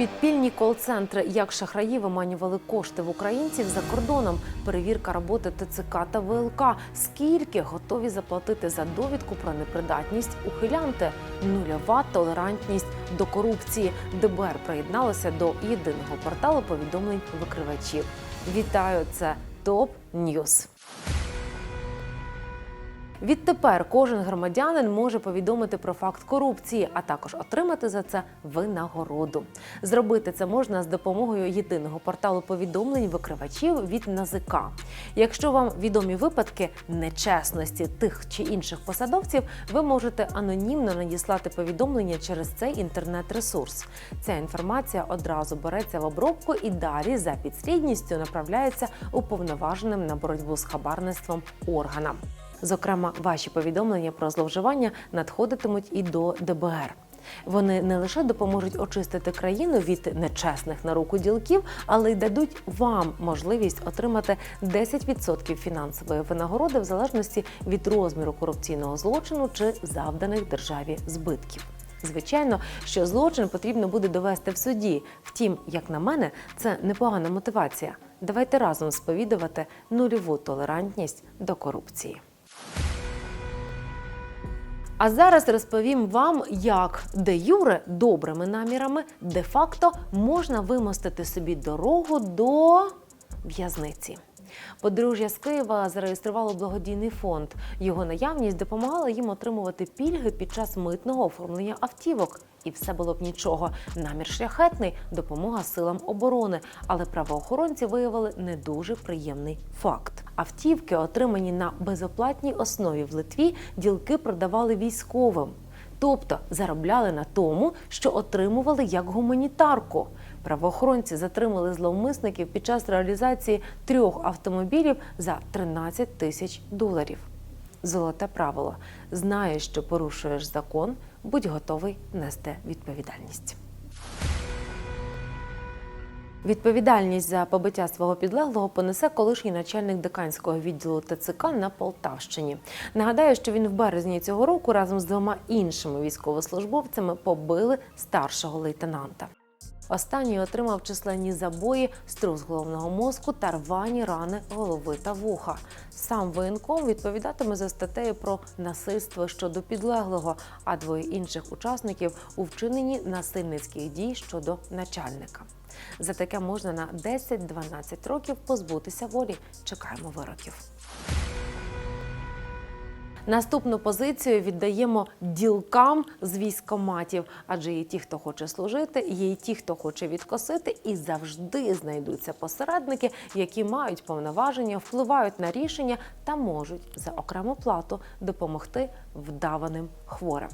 Підпільні кол-центри, як шахраї виманювали кошти в українців за кордоном, перевірка роботи ТЦК та ВЛК. Скільки готові заплатити за довідку про непридатність ухилянти? Нульова толерантність до корупції. ДБР приєдналося до єдиного порталу повідомлень викривачів. Вітаю! Це ТОП Ньюс. Відтепер кожен громадянин може повідомити про факт корупції, а також отримати за це винагороду. Зробити це можна з допомогою єдиного порталу повідомлень викривачів від НАЗК. Якщо вам відомі випадки нечесності тих чи інших посадовців, ви можете анонімно надіслати повідомлення через цей інтернет-ресурс. Ця інформація одразу береться в обробку і далі за підслідністю направляється уповноваженим на боротьбу з хабарництвом органам. Зокрема, ваші повідомлення про зловживання надходитимуть і до ДБР. Вони не лише допоможуть очистити країну від нечесних на руку ділків, але й дадуть вам можливість отримати 10% фінансової винагороди в залежності від розміру корупційного злочину чи завданих державі збитків. Звичайно, що злочин потрібно буде довести в суді. Втім, як на мене, це непогана мотивація. Давайте разом сповідувати нульову толерантність до корупції. А зараз розповім вам, як де юре добрими намірами де-факто можна вимостити собі дорогу до в'язниці. Подружжя з Києва зареєструвало благодійний фонд. Його наявність допомагала їм отримувати пільги під час митного оформлення автівок. І все було б нічого. Намір шляхетний допомога силам оборони. Але правоохоронці виявили не дуже приємний факт. Автівки, отримані на безоплатній основі в Литві, ділки продавали військовим. Тобто заробляли на тому, що отримували як гуманітарку. Правоохоронці затримали зловмисників під час реалізації трьох автомобілів за 13 тисяч доларів. Золоте правило: знаєш, що порушуєш закон, будь готовий нести відповідальність. Відповідальність за побиття свого підлеглого понесе колишній начальник деканського відділу ТЦК на Полтавщині. Нагадаю, що він в березні цього року разом з двома іншими військовослужбовцями побили старшого лейтенанта. Останній отримав численні забої, струс головного мозку та рвані рани голови та вуха. Сам воєнком відповідатиме за статтею про насильство щодо підлеглого, а двоє інших учасників у вчиненні насильницьких дій щодо начальника. За таке можна на 10-12 років позбутися волі. Чекаємо вироків. Наступну позицію віддаємо ділкам з військоматів, адже є ті, хто хоче служити, є й ті, хто хоче відкосити, і завжди знайдуться посередники, які мають повноваження, впливають на рішення та можуть за окрему плату допомогти вдаваним хворим.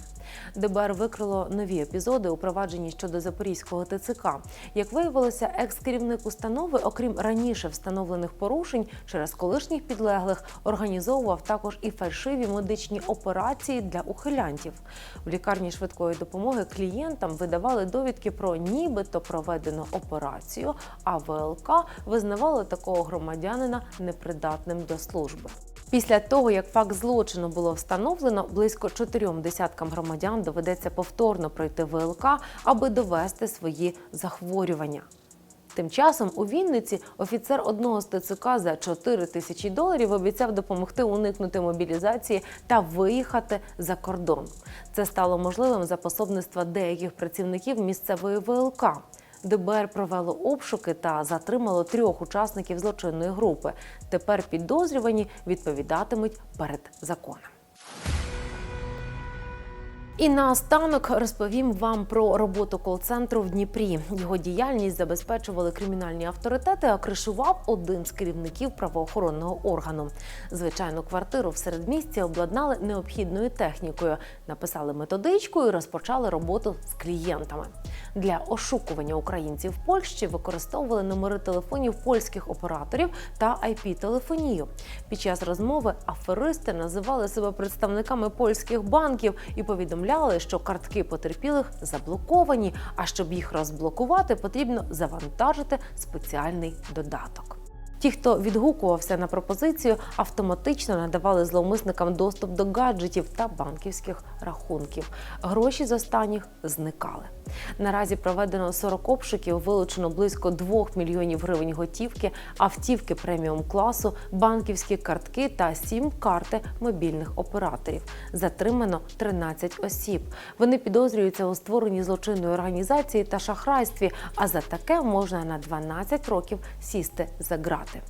ДБР викрило нові епізоди у провадженні щодо Запорізького ТЦК. Як виявилося, екс-керівник установи, окрім раніше встановлених порушень через колишніх підлеглих, організовував також і фальшиві медичні операції для ухилянтів. В лікарні швидкої допомоги клієнтам видавали довідки про нібито проведену операцію, а ВЛК визнавали такого громадянина непридатним до служби. Після того, як факт злочину було встановлено, близько чотирьом десяткам громадян доведеться повторно пройти ВЛК, аби довести свої захворювання. Тим часом у Вінниці офіцер одного з ТЦК за 4 тисячі доларів обіцяв допомогти уникнути мобілізації та виїхати за кордон. Це стало можливим за пособництва деяких працівників місцевої ВЛК. ДБР провело обшуки та затримало трьох учасників злочинної групи. Тепер підозрювані відповідатимуть перед законом. І наостанок розповім вам про роботу кол-центру в Дніпрі. Його діяльність забезпечували кримінальні авторитети, а кришував один з керівників правоохоронного органу. Звичайну квартиру в середмісті обладнали необхідною технікою, написали методичку і розпочали роботу з клієнтами. Для ошукування українців в Польщі використовували номери телефонів польських операторів та IP-телефонію. Під час розмови аферисти називали себе представниками польських банків і повідомляли, що картки потерпілих заблоковані. А щоб їх розблокувати, потрібно завантажити спеціальний додаток. Ті, хто відгукувався на пропозицію, автоматично надавали зловмисникам доступ до гаджетів та банківських рахунків. Гроші з останніх зникали. Наразі проведено 40 обшуків, вилучено близько 2 мільйонів гривень готівки, автівки преміум класу, банківські картки та сім-карти мобільних операторів. Затримано 13 осіб. Вони підозрюються у створенні злочинної організації та шахрайстві. А за таке можна на 12 років сісти за грати.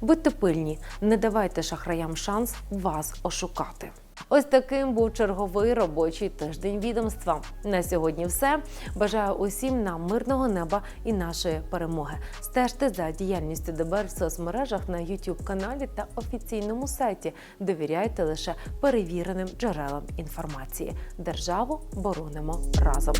Будьте пильні, не давайте шахраям шанс вас ошукати. Ось таким був черговий робочий тиждень відомства. На сьогодні все. Бажаю усім нам мирного неба і нашої перемоги. Стежте за діяльністю ДБР в соцмережах на youtube каналі та офіційному сайті. Довіряйте лише перевіреним джерелам інформації. Державу боронимо разом.